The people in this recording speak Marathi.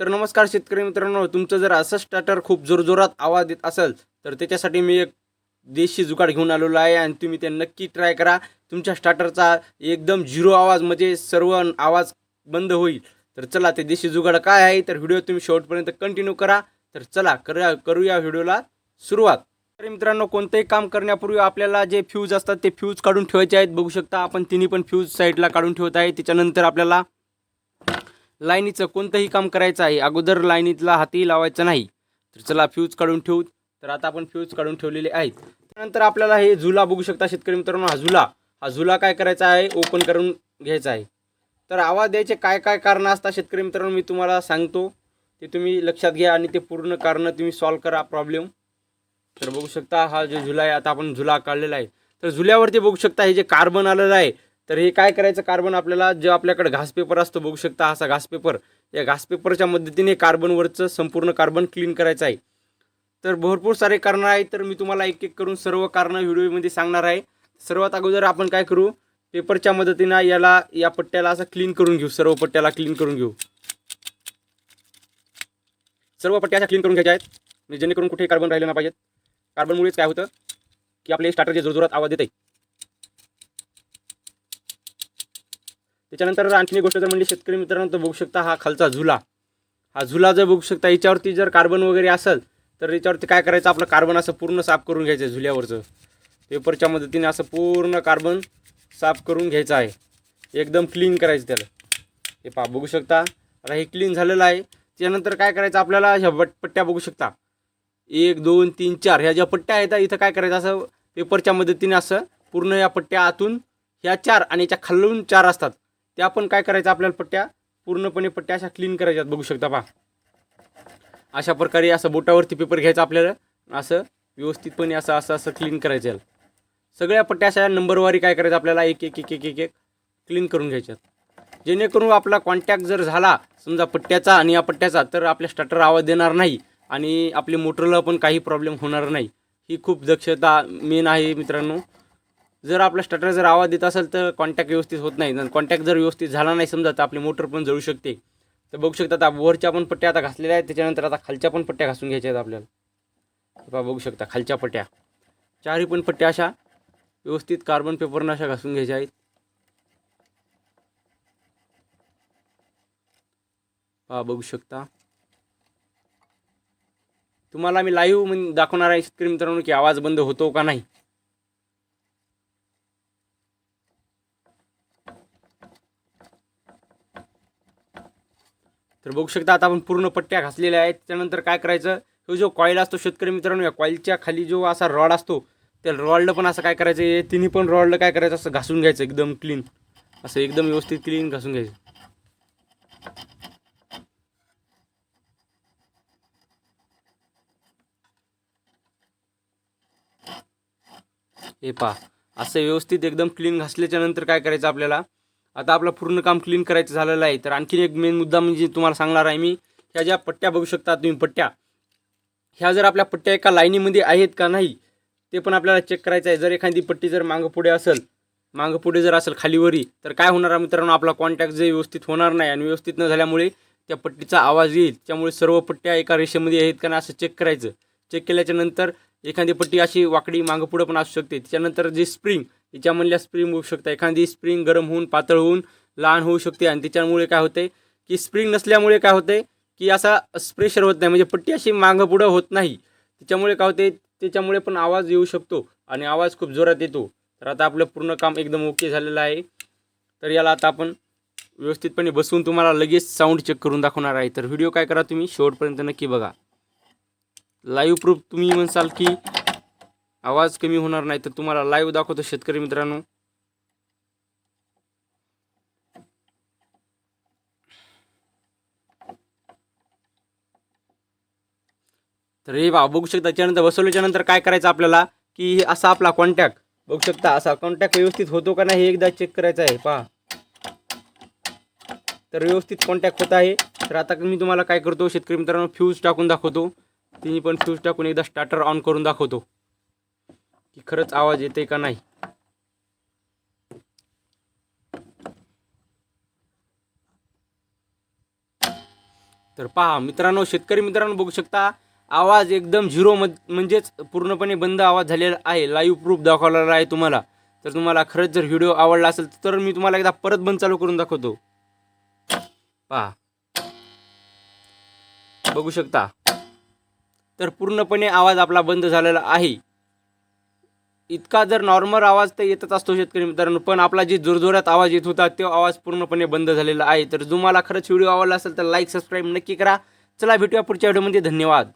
तर नमस्कार शेतकरी मित्रांनो तुमचं जर असं स्टार्टर खूप जोरजोरात आवाज देत असेल तर त्याच्यासाठी मी एक देशी जुगाड घेऊन आलेलो आहे आणि तुम्ही ते नक्की ट्राय करा. तुमच्या स्टार्टरचा एकदम झिरो आवाज म्हणजे सर्व आवाज बंद होईल. तर चला ते देशी जुगाड काय आहे तर व्हिडिओ तुम्ही शेवटपर्यंत कंटिन्यू करा. तर चला करूया करूया व्हिडिओला सुरुवात. तर मित्रांनो कोणतंही काम करण्यापूर्वी आपल्याला जे फ्यूज असतात ते फ्यूज काढून ठेवायचे आहेत. बघू शकता आपण तिन्ही पण फ्यूज साईडला काढून ठेवत आहे. त्याच्यानंतर आपल्याला लाईनीचं कोणतंही काम करायचं आहे अगोदर लाईनीतला हातही लावायचा नाही. तर चला फ्यूज काढून ठेवू. तर आता आपण फ्यूज काढून ठेवलेले आहेत. त्यानंतर आपल्याला हे झुला बघू शकता शेतकरी मित्रांनो हा झुला. हा झुला काय करायचा आहे? ओपन करून घ्यायचा आहे. तर आवाज द्यायचे काय काय कारणं असतात शेतकरी मित्रांनो मी तुम्हाला सांगतो. ते तुम्ही लक्षात घ्या आणि ते पूर्ण कारणं तुम्ही सॉल्व करा प्रॉब्लेम तर बघू शकता हा जो झुला आहे आता आपण झुला काढलेला आहे. तर झुल्यावरती बघू शकता हे जे कार्बन आलेलं आहे तर हे काय करायचं कार्बन आपल्याला? जे आपल्याकडे घास पेपर असतो बघू शकता असा घास पेपर या घास पेपरच्या मदतीने कार्बनवरचं संपूर्ण कार्बन क्लीन करायचं आहे. तर भरपूर सारे कारणं आहेत तर मी तुम्हाला एक एक करून सर्व कारणं व्हिडिओमध्ये सांगणार आहे. सर्वात अगोदर आपण काय करू? पेपरच्या मदतीनं याला या पट्ट्याला असं क्लीन करून घेऊ. सर्व पट्ट्याला क्लीन करून घेऊ. सर्व पट्ट्या अशा क्लीन करून घ्यायच्या आहेत जेणेकरून कुठेही कार्बन राहिले ना पाहिजेत कार्बनमुळेच काय होतं? की आपले स्टार्टर जे जोरजोरात आवाज देत आहे त्याच्यानंतर आणखी एक गोष्ट जर म्हणजे शेतकरी मित्रांनो तर बघू शकता हा खालचा झुला. हा झुला जर बघू शकता याच्यावरती जर कार्बन वगैरे असेल तर याच्यावरती काय करायचं? आपलं कार्बन असं पूर्ण साफ करून घ्यायचं झुल्यावरचं. पेपरच्या मदतीने असं पूर्ण कार्बन साफ करून घ्यायचं आहे. एकदम क्लीन करायचं त्याला. हे पहा बघू शकता. आता हे क्लीन झालेलं आहे. त्यानंतर काय करायचं? आपल्याला ह्या बट पट्ट्या बघू शकता. एक दोन तीन चार. ह्या ज्या पट्ट्या आहेत इथं काय करायचं? असं पेपरच्या मदतीने असं पूर्ण या पट्ट्या आतून ह्या चार आणि याच्या खालून चार असतात. त्या पण काय करायचं आपल्याला पट्ट्या? पूर्णपणे पट्ट्या अशा क्लीन करायच्यात. बघू शकता पहा. अशा प्रकारे असं बोटावरती पेपर घ्यायचा आपल्याला. असं व्यवस्थितपणे असं असं असं क्लीन करायचं. आहे सगळ्या पट्ट्या अशा नंबरवारी काय करायचं आपल्याला? एक एक एक एक एक एक क्लीन करून घ्यायच्यात. जेणेकरून आपला कॉन्टॅक्ट जर झाला समजा पट्ट्याचा आणि या पट्ट्याचा तर आपल्या स्टार्टर आवाज देणार नाही आणि आपल्या मोटरला पण काही प्रॉब्लेम होणार नाही. ही खूप दक्षता मेन आहे मित्रांनो. जर आपला स्टार्टर जर आवाज देत असेल तर कॉन्टॅक्ट व्यवस्थित होत नाही. कॉन्टॅक्ट जर व्यवस्थित झाला नाही समजा तर आपली मोटर पण जळू शकते. तर बघू शकता आता वरच्या पण पट्ट्या आता घासलेल्या आहेत त्याच्यानंतर आता खालच्या पण पट्ट्या घासून घ्यायच्या आहेत आपल्याला. बघू शकता खालच्या पट्ट्या. चारही पण पट्ट्या अशा व्यवस्थित कार्बन पेपरनं अशा घासून घ्यायच्या आहेत. पहा बघू शकता. तुम्हाला मी लाईव्ह दाखवणार आहे शेतकरी मित्रांनो की आवाज बंद होतो का नाही. तर बघू शकता आता आपण पूर्ण पट्ट्या घासलेल्या आहेत. त्यानंतर काय करायचं? तो जो कॉईल असतो शेतकरी मित्रांनो या कॉईलच्या खाली जो असा रॉड असतो त्या रॉडला पण असं काय करायचं? हे तिन्ही पण रॉडला काय करायचं? असं घासून घ्यायचं एकदम क्लीन असं एकदम व्यवस्थित क्लीन घासून घ्यायचं. हे पहा असं व्यवस्थित एकदम क्लीन घासल्याच्या नंतर काय करायचं आपल्याला? आता आपलं पूर्ण काम क्लीन करायचं झालेलं आहे. तर आणखीन एक मेन मुद्दा म्हणजे तुम्हाला सांगणार आहे मी ह्या ज्या पट्ट्या बघू शकता तुम्ही पट्ट्या. ह्या जर आपल्या पट्ट्या एका लाईनीमध्ये आहेत का नाही ते पण आपल्याला चेक करायचं आहे. जर एखादी पट्टी जर मागं पुढे असेल मागं पुढे जर असेल खालीवरी तर काय होणार आहे मित्रांनो? आपला कॉन्टॅक्ट जे व्यवस्थित होणार नाही आणि व्यवस्थित न झाल्यामुळे त्या पट्टीचा आवाज येईल. त्यामुळे सर्व पट्ट्या एका रेषेमध्ये आहेत का नाही असं चेक करायचं. चेक केल्याच्यानंतर एखादी पट्टी अशी वाकडी मागं पुढं पण असू शकते. त्याच्यानंतर जे स्प्रिंग याच्यामधल्या स्प्रिंग होऊ शकतं. एखादी स्प्रिंग गरम होऊन पातळ होऊन लहान होऊ शकते आणि त्याच्यामुळे काय होते की स्प्रिंग नसल्यामुळे काय होते की असा प्रेशर होत नाही. म्हणजे पट्टी अशी मागं पुढं होत नाही. त्याच्यामुळे काय होते त्याच्यामुळे पण आवाज येऊ शकतो आणि आवाज खूप जोरात येतो. तर आता आपलं पूर्ण काम एकदम ओके झालेलं आहे. तर याला आता आपण व्यवस्थितपणे बसवून तुम्हाला लगेच साऊंड चेक करून दाखवणार आहे. तर व्हिडिओ काय करा तुम्ही? शेवटपर्यंत नक्की बघा. लाईव्ह प्रूफ तुम्ही म्हणसाल की आवाज कमी होणार नाही तर तुम्हाला लाईव्ह दाखवतो शेतकरी मित्रांनो. तर हे बा बघू शकता त्याच्यानंतर बसवल्याच्या नंतर काय करायचं आपल्याला? की असा आपला कॉन्टॅक्ट बघू शकता असा कॉन्टॅक्ट व्यवस्थित होतो का नाही हे एकदा चेक करायचं आहे पहा. तर व्यवस्थित कॉन्टॅक्ट होत आहे. तर आता मी तुम्हाला काय करतो शेतकरी मित्रांनो फ्यूज टाकून दाखवतो. तिन्ही पण फ्यूज टाकून एकदा स्टार्टर ऑन करून दाखवतो. की खरंच आवाज येते का नाही? तर पहा मित्रांनो शेतकरी मित्रांनो बघू शकता आवाज एकदम झिरो म म्हणजेच पूर्णपणे बंद आवाज झालेला आहे. लाईव्ह प्रूफ दाखवलेला आहे तुम्हाला. तर तुम्हाला खरंच जर व्हिडिओ आवडला असेल तर मी तुम्हाला एकदा परत बंद चालू करून दाखवतो. पहा. बघू शकता. तर पूर्णपणे आवाज आपला बंद झालेला आहे. इतका जर नॉर्मल आवाज तर येतच असतो शेतकरी मित्रांनो पण आपला जे जोरजोरात आवाज येत होता तो आवाज पूर्णपणे बंद झालेला आहे. तर तुम्हाला खरंच व्हिडिओ आवडला असेल तर लाईक सबस्क्राईब नक्की करा. चला भेटूया पुढच्या व्हिडिओमध्ये धन्यवाद.